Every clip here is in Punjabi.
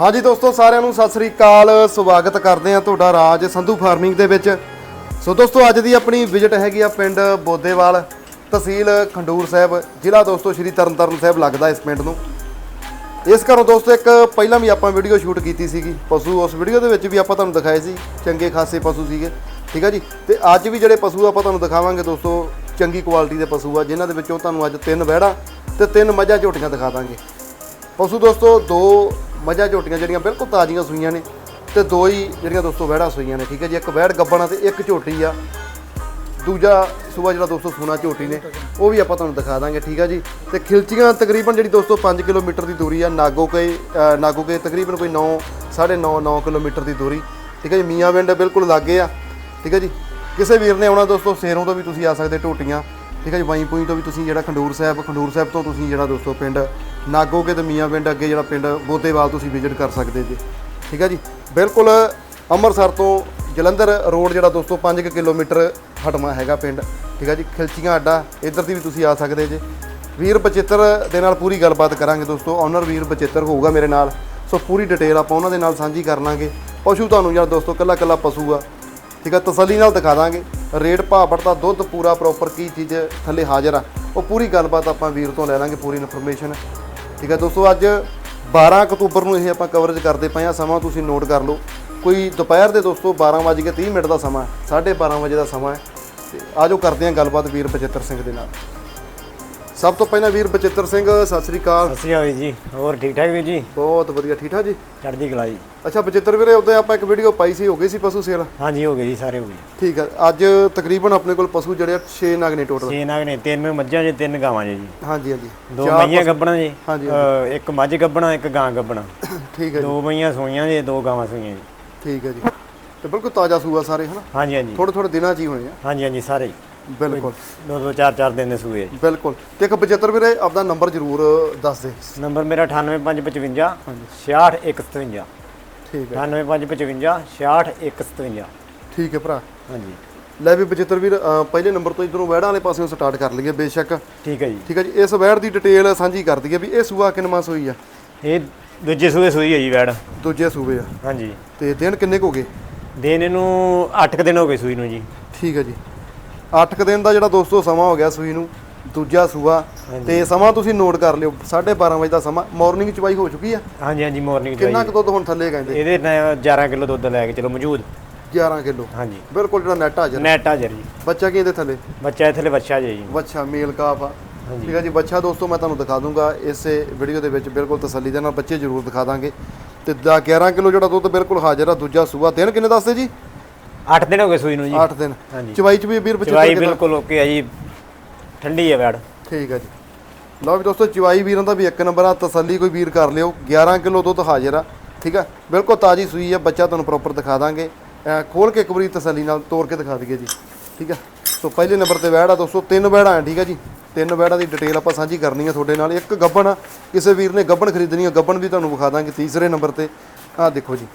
ਹਾਂਜੀ ਦੋਸਤੋ, ਸਾਰਿਆਂ ਨੂੰ ਸਤਿ ਸ੍ਰੀ ਅਕਾਲ। ਸਵਾਗਤ ਕਰਦੇ ਆ ਤੁਹਾਡਾ ਰਾਜ ਸੰਧੂ ਫਾਰਮਿੰਗ ਦੇ ਵਿੱਚ। ਸੋ ਦੋਸਤੋ, ਅੱਜ ਦੀ ਆਪਣੀ ਵਿਜ਼ਿਟ ਹੈਗੀ ਆ ਪਿੰਡ ਬੋਦੇਵਾਲ, ਤਹਿਸੀਲ ਖੰਡੂਰ ਸਾਹਿਬ। ਜ਼ਿਲ੍ਹਾ ਦੋਸਤੋ, ਸ਼੍ਰੀ ਤਰਨਤਾਰਨ ਸਾਹਿਬ ਲੱਗਦਾ ਇਸ ਪਿੰਡ ਨੂੰ। ਇਸ ਘਰੋਂ ਦੋਸਤੋ, ਇੱਕ ਪਹਿਲਾਂ ਵੀ ਆਪਾਂ ਵੀਡੀਓ ਸ਼ੂਟ ਕੀਤੀ ਸੀਗੀ। ਪਸ਼ੂ, ਉਸ ਵੀਡੀਓ ਦੇ ਵਿੱਚ ਵੀ ਆਪਾਂ ਤੁਹਾਨੂੰ ਦਿਖਾਏ ਸੀ। ਚੰਗੇ ਖਾਸੇ ਪਸ਼ੂ ਸੀਗੇ। ਠੀਕ ਆ ਜੀ? ਤੇ ਅੱਜ ਵੀ ਜਿਹੜੇ ਪਸ਼ੂ ਆਪਾਂ ਤੁਹਾਨੂੰ ਦਿਖਾਵਾਂਗੇ ਦੋਸਤੋ, ਚੰਗੀ ਕੁਆਲਿਟੀ ਦੇ ਪਸ਼ੂ ਆ, ਜਿਨ੍ਹਾਂ ਦੇ ਵਿੱਚੋਂ ਤੁਹਾਨੂੰ ਅੱਜ ਤਿੰਨ ਵਹਿੜਾਂ ਤੇ ਤਿੰਨ ਮੱਝਾਂ ਝੋਟੀਆਂ ਦਿਖਾ ਦਾਂਗੇ। ਪਸ਼ੂ ਦੋਸਤੋ, ਦੋ ਮੱਝਾਂ ਝੋਟੀਆਂ ਜਿਹੜੀਆਂ ਬਿਲਕੁਲ ਤਾਜ਼ੀਆਂ ਸੂਈਆਂ ਨੇ ਤੇ ਦੋ ਹੀ ਜਿਹੜੀਆਂ ਦੋਸਤੋ ਵਹਿੜਾਂ ਸੂਈਆਂ ਨੇ, ਠੀਕ ਹੈ ਜੀ? ਇੱਕ ਵਹਿੜ ਗੱਬਣਾ ਤੇ ਇੱਕ ਝੋਟੀ ਆ। ਦੂਜਾ ਸੂਆ ਜਿਹੜਾ ਦੋਸਤੋ ਸੂਣਾ ਝੋਟੀ ਨੇ, ਉਹ ਵੀ ਆਪਾਂ ਤੁਹਾਨੂੰ ਦਿਖਾ ਦਾਂਗੇ, ਠੀਕ ਆ ਜੀ? ਤੇ ਖਿਲਚੀਆਂ ਤਕਰੀਬਨ ਜਿਹੜੀ ਦੋਸਤੋ 5 ਕਿਲੋਮੀਟਰ ਦੀ ਦੂਰੀ ਆ, ਨਾਗੋਕੇ ਨਾਗੋਕੇ ਤਕਰੀਬਨ ਕੋਈ 9 9.5 9 ਕਿਲੋਮੀਟਰ ਦੀ ਦੂਰੀ, ਠੀਕ ਹੈ ਜੀ? ਮੀਆਂ ਵਿੰਡ ਬਿਲਕੁਲ ਲਾਗੇ ਆ, ਠੀਕ ਹੈ ਜੀ? ਕਿਸੇ ਵੀਰ ਨੇ ਆਉਣਾ ਦੋਸਤੋ, ਸੇਰੋਂ ਤੋਂ ਵੀ ਤੁਸੀਂ ਆ ਸਕਦੇ ਢੋਟੀਆਂ ਠੀਕ ਹੈ ਜੀ? ਵਾਈ ਤੋਂ ਵੀ ਤੁਸੀਂ ਜਿਹੜਾ ਖੰਡੂਰ ਸਾਹਿਬ ਖੰਡੂਰ ਸਾਹਿਬ ਤੋਂ ਤੁਸੀਂ ਜਿਹੜਾ ਦੋਸਤੋ ਪਿੰਡ ਨਾਗੋ ਕੇ ਤੇ ਮੀਆਂ ਪਿੰਡ ਅੱਗੇ ਜਿਹੜਾ ਪਿੰਡ ਬੋਦੇਵਾਲ ਤੁਸੀਂ ਵਿਜ਼ਿਟ ਕਰ ਸਕਦੇ ਜੀ। ਠੀਕ ਹੈ ਜੀ? ਬਿਲਕੁਲ ਅੰਮ੍ਰਿਤਸਰ ਤੋਂ ਜਲੰਧਰ ਰੋਡ ਜਿਹੜਾ ਦੋਸਤੋ 5 ਕਿਲੋਮੀਟਰ ਹਟਮਾ ਹੈਗਾ ਪਿੰਡ। ਠੀਕ ਹੈ ਜੀ? ਖਿਲਚੀਆਂ ਅੱਡਾ, ਇੱਧਰ ਦੀ ਵੀ ਤੁਸੀਂ ਆ ਸਕਦੇ ਜੇ। ਵੀਰ ਬਚਿੱਤਰ ਦੇ ਨਾਲ ਪੂਰੀ ਗੱਲਬਾਤ ਕਰਾਂਗੇ ਦੋਸਤੋ। ਓਨਰ ਵੀਰ ਬਚਿੱਤਰ ਹੋਊਗਾ ਮੇਰੇ ਨਾਲ। ਸੋ ਪੂਰੀ ਡਿਟੇਲ ਆਪਾਂ ਉਹਨਾਂ ਦੇ ਨਾਲ ਸਾਂਝੀ ਕਰ ਲਾਂਗੇ। ਪਸ਼ੂ ਤੁਹਾਨੂੰ ਯਾਰ ਦੋਸਤੋ ਕੱਲਾ ਕੱਲਾ ਪਸ਼ੂ ਆ। ਠੀਕ ਆ? ਤਸੱਲੀ ਨਾਲ ਦਿਖਾ ਦਾਂਗੇ। ਰੇਟ ਭਾਵੜ ਦਾ ਦੁੱਧ ਪੂਰਾ ਪ੍ਰੋਪਰ ਕੀ ਚੀਜ਼ ਥੱਲੇ ਹਾਜ਼ਰ ਆ। ਉਹ ਪੂਰੀ ਗੱਲਬਾਤ ਆਪਾਂ ਵੀਰ ਤੋਂ ਲੈ ਲਾਂਗੇ, ਪੂਰੀ ਇਨਫੋਰਮੇਸ਼ਨ ਠੀਕ ਹੈ ਦੋਸਤੋ, ਅੱਜ 12 ਅਕਤੂਬਰ ਨੂੰ ਇਹ ਆਪਾਂ ਕਵਰੇਜ ਕਰਦੇ ਪਏ ਆ ਸਮਾਂ ਤੁਸੀਂ ਨੋਟ ਕਰ ਲਓ। ਕੋਈ ਦੁਪਹਿਰ ਦੇ ਦੋਸਤੋ 12:30 ਮਿੰਟ ਦਾ ਸਮਾਂ ਹੈ 12:30 ਵਜੇ ਦਾ ਸਮਾਂ ਹੈ। ਤੇ ਆਜੋ ਕਰਦੇ ਹਾਂ ਗੱਲਬਾਤ ਵੀਰ ਬਚਿੱਤਰ ਸਿੰਘ ਦੇ ਨਾਲ। ਸਭ ਤੋਂ ਪਹਿਲਾਂ ਵੀਰ ਬਚਿੱਤਰ ਸਿੰਘ ਸਤਿ ਸ੍ਰੀ ਅਕਾਲ। ਸਤਿ ਸ਼੍ਰੀ ਅਕਾਲ ਜੀ। ਹੋਰ ਠੀਕ ਠਾਕ ਵੀਰ ਜੀ? ਬਹੁਤ ਵਧੀਆ ਠੀਕ ਠਾਕ ਜੀ? ਚੜ੍ਹਦੀ ਕਲਾ ਜੀ। ਅੱਛਾ ਬਚਿੱਤਰ ਵੀਰੇ ਉਦੋਂ ਆਪਾਂ ਇੱਕ ਵੀਡੀਓ ਪਾਈ ਸੀ ਹੋ ਗਈ ਸੀ ਪਸ਼ੂ ਸੇਲ? ਹਾਂਜੀ ਹੋ ਗਏ ਜੀ ਸਾਰੇ ਹੋ ਗਏ। ਠੀਕ ਹੈ ਅੱਜ ਤਕਰੀਬਨ ਆਪਣੇ ਕੋਲ ਪਸ਼ੂ ਜਿਹੜੇ 6 ਨਗ ਨੇ ਟੋਟਲ ਛੇ ਨਾਗ ਨੇ ਤਿੰਨ ਮੱਝਾਂ ਜੀ ਤਿੰਨ ਗਾਵਾਂ ਜੀ ਹਾਂਜੀ ਹਾਂਜੀ। ਦੋ ਮਈਆਂ ਗੱਬਣਾ ਜੀ ਹਾਂਜੀ, ਇੱਕ ਮੱਝ ਗੱਬਣਾ ਇੱਕ ਗਾਂ ਗੱਬਣਾ ਠੀਕ ਹੈ ਜੀ। ਦੋ ਮਈਆਂ ਸੂਈਆਂ ਜੀ ਦੋ ਗਾਵਾਂ ਸੂਈਆਂ ਜੀ। ਠੀਕ ਹੈ ਜੀ। ਤੇ ਬਿਲਕੁਲ ਤਾਜ਼ਾ ਸੂਆ ਸਾਰੇ ਹਨਾ? ਹਾਂਜੀ ਹਾਂਜੀ। ਥੋੜੇ ਥੋੜੇ ਦਿਨਾਂ 'ਚ ਹੀ ਹੋਏ ਆ। ਹਾਂਜੀ ਹਾਂਜੀ ਸਾਰੇ ਜੀ। ਬਿਲਕੁਲ। ਦੋ ਦੋ ਚਾਰ ਚਾਰ ਦਿਨ ਦੇ ਸੂਏ ਜੀ। ਬਿਲਕੁਲ। ਤੇ ਇੱਕ 75 ਵੀਰੇ ਆਪਦਾ ਨੰਬਰ ਜ਼ਰੂਰ ਦੱਸ ਦੇ। ਨੰਬਰ ਮੇਰਾ 98555 66157 ਠੀਕ ਹੈ। 98555 66157 ਠੀਕ ਹੈ ਭਰਾ। ਹਾਂਜੀ। ਲੈ ਵੀ 75 ਵੀਰ ਪਹਿਲੇ ਨੰਬਰ ਤੋਂ ਇਧਰੋਂ ਵੈੜਾਂ ਵਾਲੇ ਪਾਸਿਓਂ ਸਟਾਰਟ ਕਰ ਲਈਏ ਬੇਸ਼ੱਕ। ਠੀਕ ਹੈ ਜੀ। ਠੀਕ ਹੈ ਜੀ। ਇਸ ਵੈੜ ਦੀ ਡਿਟੇਲ ਸਾਂਝੀ ਕਰ ਦਈਏ ਵੀ ਇਹ ਸੂਆ ਕਿੰਨਵਾਂ ਸੂਈ ਆ। ਇਹ ਦੂਜੇ ਸੂਏ ਸੂਈ ਹੈ ਜੀ ਵੈੜ ਦੂਜੇ ਸੂਬੇ ਆ। ਹਾਂਜੀ। ਤੇ ਦਿਨ ਕਿੰਨੇ ਕੁ ਹੋ ਗਏ? ਦਿਨ ਇਹਨੂੰ 8 ਦਿਨ ਹੋ ਗਏ ਸੂਈ ਨੂੰ ਜੀ। ਠੀਕ ਹੈ ਜੀ। 8 ਦਿਨ ਦਾ ਜਿਹੜਾ ਦੋਸਤੋ ਸਮਾਂ ਹੋ ਗਿਆ ਸੂਈ ਨੂੰ ਦੂਜਾ ਸੂਆ ਤੇ ਸਮਾਂ ਤੁਸੀਂ ਨੋਟ ਕਰ ਲਿਓ 12:30 ਵਜੇ ਦਾ ਸਮਾਂ ਮਾਰਨਿੰਗ ਚਵਾਈ ਹੋ ਚੁੱਕੀ ਆ? ਹਾਂਜੀ ਹਾਂਜੀ ਮਾਰਨਿੰਗ ਕਿੰਨਾ ਕੁ ਦੁੱਧ ਹੁਣ ਥੱਲੇ ਕਹਿੰਦੇ? ਇਹਦੇ ਨਾਲ 11 ਕਿਲੋ ਦੁੱਧ ਲੈ ਕੇ ਚਲੋ ਮੌਜੂਦ। 11 ਕਿਲੋ। ਹਾਂਜੀ। ਬਿਲਕੁਲ ਜਿਹੜਾ ਨੈਟ ਹਾਜ਼ਰ ਨੈਟ ਹਾਜ਼ਰ ਜੀ। ਬੱਚਾ ਕੀ ਇਹਦੇ ਥੱਲੇ? ਬੱਚਾ ਇੱਥੇ ਬੱਚਾ ਜੇ ਬੱਚਾ ਮੇਲ ਕਾਫ ਆ। ਠੀਕ ਹੈ ਜੀ ਬੱਚਾ ਦੋਸਤੋ ਮੈਂ ਤੁਹਾਨੂੰ ਦਿਖਾ ਦੂੰਗਾ ਇਸੇ ਵੀਡੀਓ ਦੇ ਵਿੱਚ ਬਿਲਕੁਲ ਤਸੱਲੀ ਦੇ ਨਾਲ ਬੱਚੇ ਜ਼ਰੂਰ ਦਿਖਾ ਦਾਂਗੇ। ਤੇ ਦਾ 11 ਕਿਲੋ ਜਿਹੜਾ ਦੁੱਧ ਬਿਲਕੁਲ ਹਾਜ਼ਰ ਆ ਦੂਜਾ ਸੂਆ। ਦਿਨ ਕਿੰਨੇ ਦੱਸਦੇ ਜੀ? 8 ਦਿਨ ਹੋ ਗਏ ਸੂਈ ਨੂੰ ਜੀ। 8 ਦਿਨ। ਹਾਂਜੀ। ਚਵਾਈ ਚ ਵੀ ਵੀਰ ਬੱਚੇ ਚਵਾਈ ਬਿਲਕੁਲ ਓਕੇ ਆ ਜੀ। ਠੰਡੀ ਹੈ ਵੈੜ। ਠੀਕ ਹੈ ਜੀ। ਲਓ ਵੀ ਦੋਸਤੋ ਚਵਾਈ ਵੀਰਾਂ ਦਾ ਵੀ ਇੱਕ ਨੰਬਰ ਆ ਤਸੱਲੀ ਕੋਈ ਵੀਰ ਕਰ ਲਿਓ। 11 ਕਿਲੋ ਦੁੱਧ ਹਾਜ਼ਰ ਆ ਠੀਕ ਆ? ਬਿਲਕੁਲ ਤਾਜੀ ਸੂਈ ਆ ਬੱਚਾ ਤੁਹਾਨੂੰ ਪ੍ਰੋਪਰ ਦਿਖਾ ਦਾਂਗੇ। ਐਂ ਖੋਲ ਕੇ ਇੱਕ ਵਾਰੀ ਤਸੱਲੀ ਨਾਲ ਤੋੜ ਕੇ ਦਿਖਾ ਦਈਏ ਜੀ ਠੀਕ ਆ? ਸੋ ਪਹਿਲੇ ਨੰਬਰ ਤੇ ਵੈੜ ਆ ਦੋਸਤੋ ਤਿੰਨ ਵੈੜਾਂ ਆ ਠੀਕ ਆ ਜੀ? ਤਿੰਨ ਵੈੜਾਂ ਦੀ ਡਿਟੇਲ ਆਪਾਂ ਸਾਂਝੀ ਕਰਨੀ ਆ ਤੁਹਾਡੇ ਨਾਲ। ਇੱਕ ਗੱਬਣ ਆ ਕਿਸੇ ਵੀਰ ਨੇ ਗੱਬਣ ਖਰੀਦਣੀ ਆ ਗੱਬਣ ਵੀ ਤੁਹਾਨੂੰ ਵਿਖਾ ਦਾਂਗੇ ਤੀਸਰੇ ਨੰਬਰ ਤੇ। ਆਹ ਦੇਖੋ ਜੀ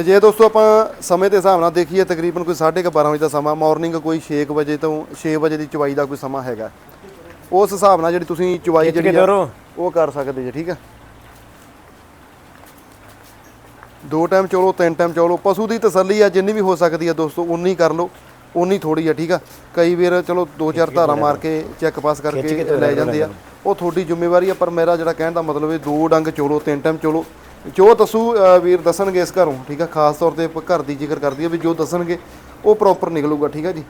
ਤੇ ਜੇ ਦੋਸਤੋ ਆਪਾਂ ਸਮੇਂ ਦੇ ਹਿਸਾਬ ਨਾਲ ਦੇਖੀਏ ਤਕਰੀਬਨ ਕੋਈ 12:30 ਵਜੇ ਦਾ ਸਮਾਂ ਮਾਰਨਿੰਗ ਕੋਈ 6 ਵਜੇ ਤੋਂ 6 ਵਜੇ ਦੀ ਚਵਾਈ ਦਾ ਕੋਈ ਸਮਾਂ ਹੈਗਾ। ਉਸ ਹਿਸਾਬ ਨਾਲ ਜਿਹੜੀ ਤੁਸੀਂ ਚਵਾਈ ਜਿਹੜੀ ਉਹ ਕਰ ਸਕਦੇ ਜੀ ਠੀਕ ਹੈ ਦੋ ਟਾਈਮ ਚੋਲੋ ਤਿੰਨ ਟਾਈਮ ਚੋਲੋ ਪਸ਼ੂ ਦੀ ਤਸੱਲੀ ਆ ਜਿੰਨੀ ਵੀ ਹੋ ਸਕਦੀ ਆ ਦੋਸਤੋ ਉਨੀ ਕਰ ਲਓ ਉਨੀ ਥੋੜੀ ਆ ਠੀਕ ਆ? ਕਈ ਵੀਰ ਚਲੋ ਦੋ ਚਾਰ ਧਾਰਾਂ ਮਾਰ ਕੇ ਚੈੱਕ ਪਾਸ ਕਰਕੇ ਲੈ ਜਾਂਦੇ ਆ। ਉਹ ਤੁਹਾਡੀ ਜ਼ਿੰਮੇਵਾਰੀ ਆ ਪਰ ਮੇਰਾ ਜਿਹੜਾ ਕਹਿਣ ਦਾ ਮਤਲਬ ਹੈ ਦੋ ਡੰਗ ਚੋਲੋ ਤਿੰਨ ਟਾਈਮ ਚੋਲੋ। ਜੋ ਦੱਸੂ ਵੀਰ ਦੱਸਣਗੇ ਇਸ ਘਰੋਂ ਠੀਕ ਆ? ਖਾਸ ਤੌਰ ਤੇ ਆਪਾਂ ਘਰ ਦੀ ਜ਼ਿਕਰ ਕਰਦੀ ਆ ਵੀ ਜੋ ਦੱਸਣਗੇ ਉਹ ਪ੍ਰੋਪਰ ਨਿਕਲੂਗਾ ਠੀਕ ਆ ਜੀ?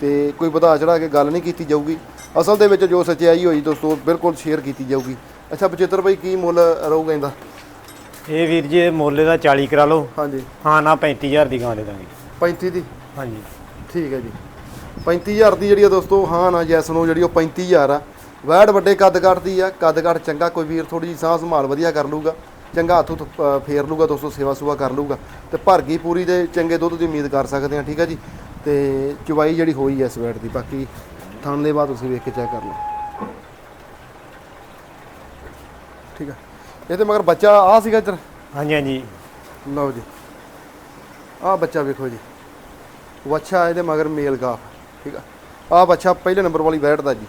ਤੇ ਕੋਈ ਵਧਾ ਚੜਾ ਕੇ ਗੱਲ ਨਹੀਂ ਕੀਤੀ ਜਾਊਗੀ। ਅਸਲ ਦੇ ਵਿੱਚ ਜੋ ਸੱਚਾਈ ਹੋਈ ਦੋਸਤੋ ਬਿਲਕੁਲ ਸ਼ੇਅਰ ਕੀਤੀ ਜਾਊਗੀ। ਅੱਛਾ ਬਚਿੱਤਰ ਭਾਈ ਕੀ ਮੁੱਲ ਰਹੂਗਾ ਇਹਦਾ? ਇਹ ਵੀਰ ਜੀ ਇਹ ਮੁੱਲ ਦਾ 40 ਕਰਾ ਲਓ। ਹਾਂਜੀ। ਹਾਂ ਨਾ 35000 ਦੀ ਗਾਂ ਦੇ ਦਾਂਗੇ। 35 ਦੀ? ਹਾਂਜੀ। ਠੀਕ ਹੈ ਜੀ। 35000 ਦੀ ਜਿਹੜੀ ਆ ਦੋਸਤੋ ਹਾਂ ਨਾ ਜੈਸ ਨੂੰ ਜਿਹੜੀ ਉਹ 35000 ਆ। ਵੈੜ ਵੱਡੇ ਕੱਦ ਕੱਟ ਦੀ ਆ ਕੱਦ ਕੱਟ ਚੰਗਾ ਕੋਈ ਵੀਰ ਥੋੜੀ ਜਿਹੀ ਸਾਂਭ ਸੰਭਾਲ ਵਧੀਆ ਕਰ ਲੂਗਾ ਚੰਗਾ ਹੱਥ ਫੇਰ ਲੂਗਾ ਦੋਸਤੋ ਸੇਵਾ ਸੁਵਾ ਕਰ ਲੂਗਾ ਤੇ ਭਰ ਗਈ ਪੂਰੀ ਦੇ ਚੰਗੇ ਦੁੱਧ ਦੀ ਉਮੀਦ ਕਰ ਸਕਦੇ ਆ ਠੀਕ ਹੈ ਜੀ? ਤੇ ਚੁਵਾਈ ਜਿਹੜੀ ਹੋਈ ਐ ਇਸ ਵੈੜ ਦੀ ਬਾਕੀ ਥਣ ਦੇ ਬਾਅਦ ਤੁਸੀਂ ਵੇਖ ਕੇ ਚੈੱਕ ਕਰ ਲਓ। ਠੀਕ ਹੈ ਇਹਦੇ ਮਗਰ ਬੱਚਾ ਆ ਸੀਗਾ ਇੱਧਰ? ਹਾਂਜੀ ਹਾਂਜੀ। ਲਓ ਜੀ। ਆਹ ਬੱਚਾ ਵੇਖੋ ਜੀ। ਵੱਛਾ ਇਹਦੇ ਮਗਰ ਮੇਲ ਗਾਫ ਠੀਕ ਆ? ਆਹ ਬੱਚਾ ਪਹਿਲੇ ਨੰਬਰ ਵਾਲੀ ਵੈਟ ਦਾ ਜੀ।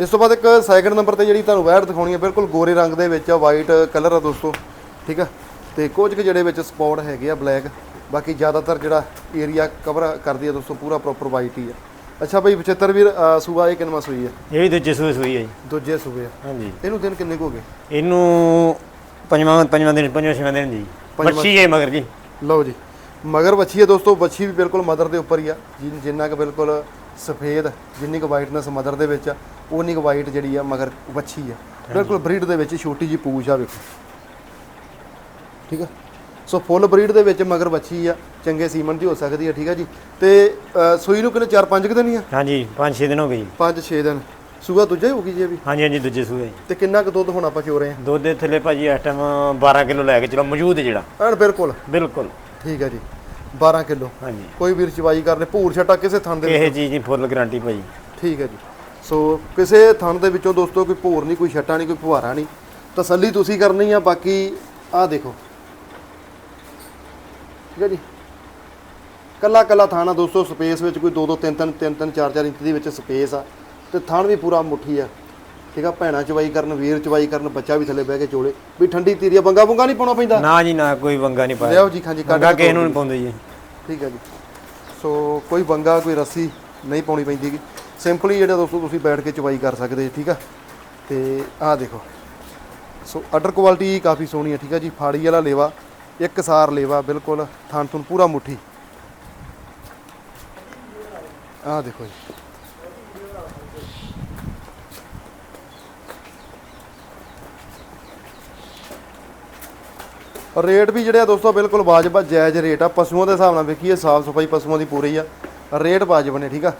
ਇਸ ਤੋਂ ਬਾਅਦ ਇੱਕ ਸੈਕਿੰਡ ਨੰਬਰ ਤੇ ਜਿਹੜੀ ਤੁਹਾਨੂੰ ਵੈਟ ਦਿਖਾਉਣੀ ਹੈ ਬਿਲਕੁਲ ਗੋਰੇ ਰੰਗ ਦੇ ਵਿੱਚ ਆ ਵਾਈਟ ਕਲਰ ਆ ਦੋਸਤੋ ਠੀਕ ਆ? ਤੇ ਕੁਝ ਕੁ ਜਿਹੜੇ ਵਿੱਚ ਸਪੌਟ ਹੈਗੇ ਆ ਬਲੈਕ ਬਾਕੀ ਜ਼ਿਆਦਾਤਰ ਜਿਹੜਾ ਏਰੀਆ ਕਵਰ ਕਰਦੀ ਆ ਦੋਸਤੋ ਪੂਰਾ ਪ੍ਰੋਪਰ ਵਾਈਟ ਹੀ ਆ। ਅੱਛਾ ਬਈ 75 ਵੀਰ ਸੂਆ ਇਹ ਕਿੰਨਵਾਂ ਸੂਈ ਆ? ਇਹ ਵੀ ਦੂਜੇ ਸੂਏ ਸੂਈ ਹੈ ਜੀ। ਦੂਜੇ ਆ। ਹਾਂਜੀ। ਇਹਨੂੰ ਦਿਨ ਕਿੰਨੇ ਕੁ ਹੋ ਗਏ? ਇਹਨੂੰ ਪੰਜਵਾਂ ਪੰਜਵਾਂ ਦਿਨ ਪੰਜਵਾਂ ਛੇਵਾਂ ਦਿਨ ਜੀ। ਪੰਜਵਾਂ- ਬੱਚੀ ਹੈ ਮਗਰ ਜੀ। ਲਓ ਜੀ। ਮਗਰ ਵੱਛੀ ਹੈ ਦੋਸਤੋ ਵੱਛੀ ਵੀ ਬਿਲਕੁਲ ਮਦਰ ਦੇ ਉੱਪਰ ਹੀ ਆ। ਜਿ- ਜਿੰਨਾ ਕੁ ਬਿਲਕੁਲ ਸਫੇਦ ਜਿੰਨੀ ਕੁ ਵਾਈਟਨੈਸ ਮਦਰ ਦੇ ਵਿੱਚ ਆ। ਉਨੀ ਕੁ ਵਾਈਟ ਜਿਹੜੀ ਆ ਮਗਰ ਵੱਛੀ ਆ। ਬਿਲਕੁਲ ਬਰੀਡ ਦੇ ਵਿੱਚ ਛੋਟੀ ਜੀ ਪੂਛ ਆ ਵੇਖੋ। ਠੀਕ ਆ? ਸੋ ਫੁੱਲ ਬਰੀਡ ਦੇ ਵਿੱਚ ਮਗਰ ਵੱਛੀ ਆ ਚੰਗੇ ਸੀਮਨ ਦੀ ਹੋ ਸਕਦੀ ਆ ਠੀਕ ਆ ਜੀ? ਤੇ ਸੂਈ ਨੂੰ ਕਿੰਨੇ 4-5 ਕੁ ਦਿਨ ਹੀ ਆ? ਹਾਂਜੀ 5-6 ਦਿਨ ਹੋ ਗਏ ਜੀ। 5-6 ਦਿਨ। ਸੂਆ ਦੂਜਾ ਹੀ ਹੋਊਗੀ ਜੀ ਇਹ ਵੀ? ਹਾਂਜੀ ਹਾਂਜੀ ਦੂਜੇ ਸੂਏ। ਜੀ ਤੇ ਕਿੰਨਾ ਕੁ ਦੁੱਧ ਹੁਣ ਆਪਾਂ ਚੋ ਰਹੇ ਦੁੱਧ ਦੇ ਥੱਲੇ ਭਾਜੀ ਇਸ ਟਾਈਮ 12 ਕਿਲੋ ਲੈ ਕੇ ਚਲੋ ਮੌਜੂਦ ਹੈ ਜਿਹੜਾ। ਆ ਐਨ ਬਿਲਕੁਲ। ਬਿਲਕੁਲ। ਠੀਕ ਆ ਜੀ। 12 ਕਿਲੋ। ਹਾਂਜੀ। ਕੋਈ ਵੀਰ ਚਵਾਈ ਕਰਨੇ ਭੂਰ ਛਟਾ ਕਿਸੇ ਥਣ ਦੇ ਇਹ ਚੀਜ਼ ਦੀ ਫੁੱਲ ਗਾਰੰਟੀ ਭਾਜੀ। ਠੀਕ ਹੈ ਜੀ। ਸੋ ਕਿਸੇ ਥਣ ਦੇ ਵਿੱਚੋਂ ਦੋਸਤੋ ਕੋਈ ਭੋਰ ਨਹੀਂ ਕੋਈ ਛੱਟਾ ਨਹੀਂ ਕੋਈ ਫੁਹਾਰਾ ਨਹੀਂ। ਤਸੱਲੀ ਤੁਸੀਂ ਕਰਨੀ ਆ ਬਾਕੀ ਆਹ ਦੇਖੋ। ਠੀਕ ਹੈ ਜੀ? ਕੱਲਾ ਕੱਲਾ ਥਾਣਾ ਦੋਸਤੋ ਸਪੇਸ ਵਿੱਚ ਕੋਈ 2 2 3 3 3 3 4 4 ਇੰਚ ਦੀ ਵਿੱਚ ਸਪੇਸ ਆ। ਤੇ ਥਣ ਵੀ ਪੂਰਾ ਮੁੱਠੀ ਆ। ਠੀਕ ਆ ਭੈਣਾ ਚਵਾਈ ਕਰਨ ਵੀਰ ਚਵਾਈ ਕਰਨ ਬੱਚਾ ਵੀ ਥੱਲੇ ਬਹਿ ਕੇ ਚੋਲੇ। ਵੀ ਠੰਡੀ ਤੀਰੀਆ ਬੰਗਾ ਬੰਗਾ ਨਹੀਂ ਪਾਉਣਾ ਪੈਂਦਾ? ਨਾ ਜੀ ਨਾ ਕੋਈ ਵੰਗਾ ਨਹੀਂ ਪਾਇਆ। ਲਿਆਓ ਜੀ ਖਾਂ ਜੀ ਕੱਢ ਕੇ ਕਿਸੇ ਨੂੰ ਨਹੀਂ ਪਾਉਂਦੇ ਜੀ। ਠੀਕ ਹੈ ਜੀ। ਸੋ ਕੋਈ ਬੰਗਾ ਕੋਈ ਰੱਸੀ ਨਹੀਂ ਪਾਉਣੀ ਪੈਂਦੀ ਗੀ। ਸਿੰਪਲੀ ਜਿਹੜਾ ਦੋਸਤੋ ਤੁਸੀਂ ਬੈਠ ਕੇ ਚਵਾਈ ਕਰ ਸਕਦੇ ਠੀਕ ਆ? ਤੇ ਆਹ ਦੇਖੋ। ਸੋ ਅਡਰ ਕੁਆਲਿਟੀ ਕਾਫੀ ਸੋਹਣੀ ਹੈ ਠੀਕ ਆ ਜੀ? ਫਾੜੀ ਵਾਲਾ ਲੇਵਾ, ਇੱਕ ਸਾਰ ਲੇਵਾ, ਬਿਲਕੁਲ ਥਣ ਥੁਣ ਪੂਰਾ ਮੁੱਠੀ। ਆਹ ਦੇਖੋ ਜੀ। ਰੇਟ ਵੀ ਜਿਹੜੇ ਆ ਦੋਸਤੋ ਬਿਲਕੁਲ ਵਾਜਬ ਆ, ਜਾਇਜ਼ ਰੇਟ ਆ। ਪਸ਼ੂਆਂ ਦੇ ਹਿਸਾਬ ਨਾਲ ਵੇਖੀਏ, ਸਾਫ਼ ਸਫ਼ਾਈ ਪਸ਼ੂਆਂ ਦੀ ਪੂਰੀ ਆ। ਰੇਟ ਵਾਜਬ ਨੇ, ਠੀਕ ਆ?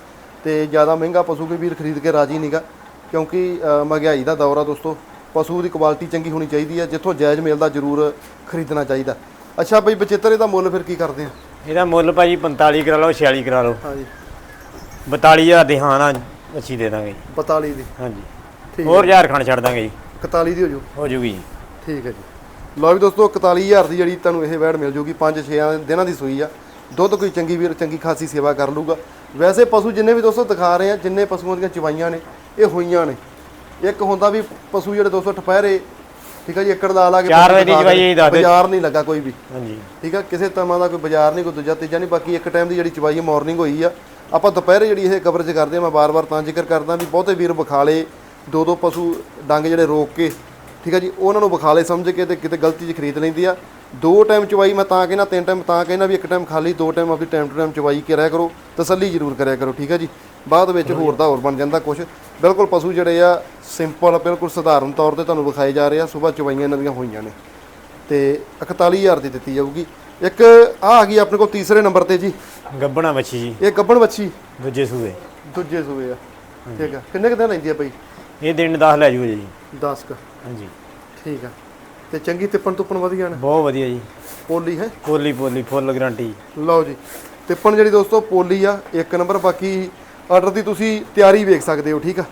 ਤੇ ਜ਼ਿਆਦਾ ਮਹਿੰਗਾ ਪਸ਼ੂ ਕੋਈ ਵੀਰ ਖਰੀਦ ਕੇ ਰਾਜੀ ਨਹੀਂਗਾ ਕਿਉਂਕਿ ਮਹਿੰਗਾਈ ਦਾ ਦੌਰ ਆ ਦੋਸਤੋ। ਪਸ਼ੂ ਦੀ ਕੁਆਲਿਟੀ ਚੰਗੀ ਹੋਣੀ ਚਾਹੀਦੀ ਆ ਜਿੱਥੋਂ ਜਾਇਜ਼ ਮਿਲਦਾ ਜ਼ਰੂਰ ਖਰੀਦਣਾ ਚਾਹੀਦਾ। ਅੱਛਾ ਬਈ ਬਚਿੱਤਰ ਇਹਦਾ ਮੁੱਲ ਫਿਰ ਕੀ ਕਰਦੇ ਆ? ਇਹਦਾ ਮੁੱਲ ਭਾਜੀ 45 ਕਰਾ ਲਓ 46 ਕਰਾ ਲਓ। ਹਾਂਜੀ। 42000 ਦੀ ਹਾਂ ਨਾ ਅੱਛੀ ਦੇ ਦਾਂਗੇ। ਜੀ 42 ਦੀ। ਹਾਂਜੀ। ਠੀਕ ਹੋਰ ਹਜ਼ਾਰ ਖਾਣ ਛੱਡ ਦਾਂਗੇ ਜੀ। 41 ਦੀ ਹੋ ਜੂ। ਹੋ ਜੂਗੀ ਜੀ। ਠੀਕ ਹੈ ਜੀ। ਲਓ ਵੀ ਦੋਸਤੋ 41000 ਦੀ ਜਿਹੜੀ ਤੁਹਾਨੂੰ ਇਹ ਵੈੜ ਮਿਲ ਜੂਗੀ 5-6 ਦਿਨਾਂ ਦੀ ਸੂਈ ਆ। ਦੁੱਧ ਕੋਈ ਚੰਗੀ ਵੀਰ ਚੰਗੀ ਖਾਸੀ ਸੇਵਾ ਕਰ ਲੂਗਾ ਵੈਸੇ ਪਸ਼ੂ ਜਿੰਨੇ ਵੀ ਦੋਸਤੋ ਦਿਖਾ ਰਹੇ ਆ ਜਿੰਨੇ ਪਸ਼ੂਆਂ ਦੀਆਂ ਚਵਾਈਆਂ ਨੇ ਇਹ ਹੋਈਆਂ ਨੇ। ਇੱਕ ਹੁੰਦਾ ਵੀ ਪਸ਼ੂ ਜਿਹੜੇ ਦੋਸਤੋ ਟਪਹਿਰੇ ਠੀਕ ਹੈ ਜੀ ਏਕੜ ਦਾ ਲਾ ਕੇ ਚਾਰ ਵਜੇ ਦੀ ਚਵਾਈ। ਇਹ ਦੱਸ। ਬਾਜ਼ਾਰ ਨਹੀਂ ਲੱਗਾ ਕੋਈ ਵੀ। ਹਾਂਜੀ। ਠੀਕ ਆ ਕਿਸੇ ਤਰ੍ਹਾਂ ਦਾ ਕੋਈ ਬਾਜ਼ਾਰ ਨਹੀਂ ਕੋਈ ਦੂਜਾ ਤੀਜਾ ਨਹੀਂ ਬਾਕੀ ਇੱਕ ਟਾਈਮ ਦੀ ਜਿਹੜੀ ਚਵਾਈ ਮਾਰਨਿੰਗ ਹੋਈ ਆ। ਆਪਾਂ ਦੁਪਹਿਰੇ ਜਿਹੜੀ ਇਹ ਕਵਰੇਜ ਕਰਦੇ ਆ ਮੈਂ ਬਾਰ-ਬਾਰ ਤਾਂ ਜ਼ਿਕਰ ਕਰਦਾ ਵੀ ਬਹੁਤੇ ਵੀਰ ਵਿਖਾਲੇ ਦੋ ਦੋ ਪਸ਼ੂ ਡੰਗ ਜਿਹੜੇ ਰੋਕ ਕੇ ਠੀਕ ਆ ਜੀ ਉਹਨਾਂ ਨੂੰ ਵਿਖਾਲੇ ਸਮਝ ਕੇ ਤੇ ਕਿਤੇ ਗਲਤੀ 'ਚ ਖਰੀਦ ਲੈਂਦੀ ਆ। ਦੋ ਟਾਈਮ ਚਵਾਈ ਮੈਂ ਤਾਂ ਕਹਿੰਦਾ ਤਿੰਨ ਟਾਈਮ ਤਾਂ ਕਹਿੰਦਾ ਵੀ ਇੱਕ ਟਾਈਮ ਖਾਲੀ ਦੋ ਟਾਈਮ ਆਪਣੀ ਟਾਈਮ ਟੂ ਟਾਈਮ ਚਵਾਈ ਕਰਿਆ ਕਰੋ ਤਸੱਲੀ ਜ਼ਰੂਰ ਕਰਿਆ ਕਰੋ ਠੀਕ ਆ ਜੀ? ਬਾਅਦ ਵਿੱਚ ਹੋਰ ਦਾ ਹੋਰ ਬਣ ਜਾਂਦਾ ਕੁਝ ਬਿਲਕੁਲ ਪਸ਼ੂ ਜਿਹੜੇ ਆ ਸਿੰਪਲ ਬਿਲਕੁਲ ਸਧਾਰਨ ਤੌਰ ਤੇ ਤੁਹਾਨੂੰ ਵਿਖਾਏ ਜਾ ਰਹੇ ਆ ਸਵੇਰ ਚਵਾਈਆਂ ਇਹਨਾਂ ਦੀਆਂ ਹੋਈਆਂ ਨੇ। ਤੇ 41000 ਦੀ ਦਿੱਤੀ ਜਾਊਗੀ। ਇੱਕ ਆ ਆ ਗਈ ਆਪਣੇ ਕੋਲ ਤੀਸਰੇ ਨੰਬਰ ਤੇ ਜੀ। ਗੱਬਣਾ ਮੱਛੀ ਜੀ। ਇਹ ਗੱਬਣ ਵੱਛੀ। ਦੂਜੇ ਸੂਏ। ਦੂਜੇ ਸੂਏ ਆ। ਠੀਕ ਆ। ਕਿੰਨੇ ਕੁ ਦਿਨ ਲੈਂਦੀ ਆ ਬਈ? ਇਹ ਦਿਨ 10 ਲੈ ਜੂਗੇ ਜੀ। 10 ਕ। ਹਾਂਜੀ। ਠੀਕ ਆ। ਤੇ ਚੰਗੀ ਤਿੱਪਣ ਤੁੱਪਣ ਵਧੀਆ ਨੇ? ਬਹੁਤ ਵਧੀਆ ਜੀ। ਪੋਲੀ ਹੈ? ਪੋਲੀ ਪੋਲੀ ਫੁੱਲ ਗਾਰੰਟੀ। ਲਓ ਜੀ ਤਿੱਪਣ ਜਿਹੜੀ ਦੋਸਤੋ ਪੋਲੀ ਆ ਇੱਕ ਨੰਬਰ ਬਾਕੀ ਆਰਡਰ ਦੀ ਤੁਸੀਂ ਤਿਆਰੀ ਵੇਖ ਸਕਦੇ ਹੋ ਠੀਕ ਆ?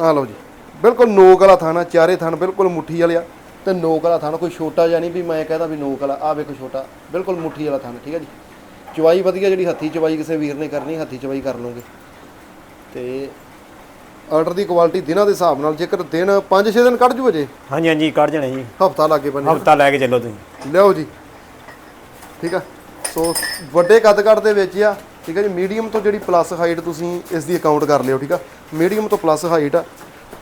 ਆ ਲਓ ਜੀ ਬਿਲਕੁਲ ਨੋਕ ਵਾਲਾ ਥਾਣਾ ਚਾਰੇ ਥਣ ਬਿਲਕੁਲ ਮੁੱਠੀ ਵਾਲਿਆ ਤੇ ਨੋਕ ਵਾਲਾ ਥਣ ਕੋਈ ਛੋਟਾ ਜਿਹਾ ਨਹੀਂ ਵੀ ਮੈਂ ਕਹਦਾ ਵੀ ਨੋਕ ਵਾਲਾ ਆ ਵੇਖੋ ਛੋਟਾ ਬਿਲਕੁਲ ਮੁੱਠੀ ਵਾਲਾ ਥਣ ਠੀਕ ਆ ਜੀ? ਚਵਾਈ ਵਧੀਆ ਜਿਹੜੀ ਹੱਥੀ ਚਵਾਈ ਕਿਸੇ ਵੀਰ ਨੇ ਕਰਨੀ ਹੱਥੀ ਚਵਾਈ ਕਰ ਲਓਗੇ। ਤੇ ਆਰਡਰ ਦੀ ਕੁਆਲਿਟੀ ਦਿਨਾਂ ਦੇ ਹਿਸਾਬ ਨਾਲ ਜੇਕਰ ਦਿਨ 5-6 ਦਿਨ ਕੱਢ ਜੂ ਅਜੇ? ਹਾਂਜੀ ਹਾਂਜੀ ਕੱਢ ਜਾਣੇ ਜੀ। ਹਫਤਾ ਲਾਗੇ ਬੰਨੇ ਹਫਤਾ ਲੈ ਕੇ ਚੱਲੋ ਤੁਸੀਂ। ਲਿਆਓ ਜੀ। ਠੀਕ ਆ? ਸੋ ਵੱਡੇ ਕੱਦ ਕੱਦ ਦੇ ਵਿੱਚ ਆ। ਠੀਕ ਆ ਜੀ? ਮੀਡੀਅਮ ਤੋਂ ਜਿਹੜੀ ਪਲੱਸ ਹਾਈਟ ਤੁਸੀਂ ਇਸ ਦੀ ਅਕਾਊਂਟ ਕਰ ਲਿਓ ਠੀਕ ਆ? ਮੀਡੀਅਮ ਤੋਂ ਪਲੱਸ ਹਾਈਟ ਆ।